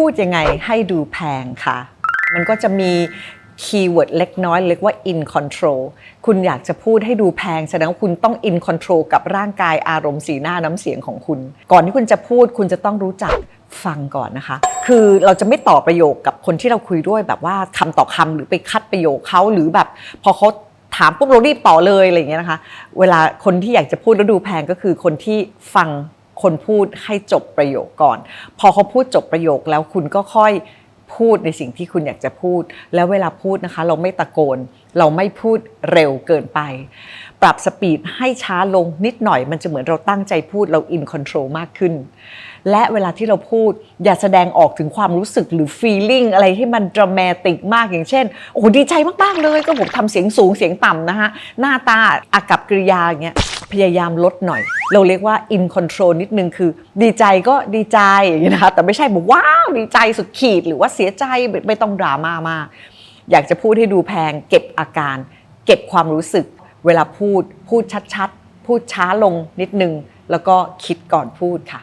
พูดยังไงให้ดูแพงคะมันก็จะมีคีย์เวิร์ดเล็กน้อยเรียกว่า in control คุณอยากจะพูดให้ดูแพงแสดงว่าคุณต้อง in control กับร่างกายอารมณ์สีหน้าน้ำเสียงของคุณ ก่อนที่คุณจะพูดคุณจะต้องรู้จักฟังก่อนนะคะ คือเราจะไม่ต่อประโยคกับคนที่เราคุยด้วยแบบว่าคำต่อคำหรือไปคัดประโยคเขาหรือแบบพอเขาถามปุ๊บเรารีบต่อเลยอะไรอย่างเงี้ยนะคะ เวลาคนที่อยากจะพูดแล้วดูแพงก็คือคนที่ฟัง คนพูดให้จบประโยคก่อน พอเขาพูดจบประโยคแล้วคุณก็ค่อยพูดในสิ่งที่คุณอยากจะพูด แล้วเวลาพูดนะคะ เราไม่ตะโกน เราไม่พูดเร็วเกินไป ปรับสปีดให้ช้าลงนิดหน่อยมันจะเหมือนเราตั้งใจพูดเราอินคอนโทรลมากขึ้น และเวลาที่เราพูดอย่าแสดงออกถึงความรู้สึกหรือ feeling อะไรที่มันดรามาติกมากอย่างเช่น โอ้ดีใจมากๆเลย ก็ผมทำเสียงสูงเสียงต่ำนะฮะหน้าตาอากับกริยาอย่างเงี้ย พยายามลดหน่อย เราเรียกว่า in control นิดนึงคือ ดีใจก็ดีใจอย่างนี้นะคะแต่ไม่ใช่บอกว้าวดีใจสุดขีด หรือว่าเสียใจไม่ต้องดราม่ามาก อยากจะพูดให้ดูแพง เก็บอาการ เก็บความรู้สึก เวลาพูด พูดชัดๆ พูดช้าลงนิดนึง แล้วก็คิดก่อนพูดค่ะ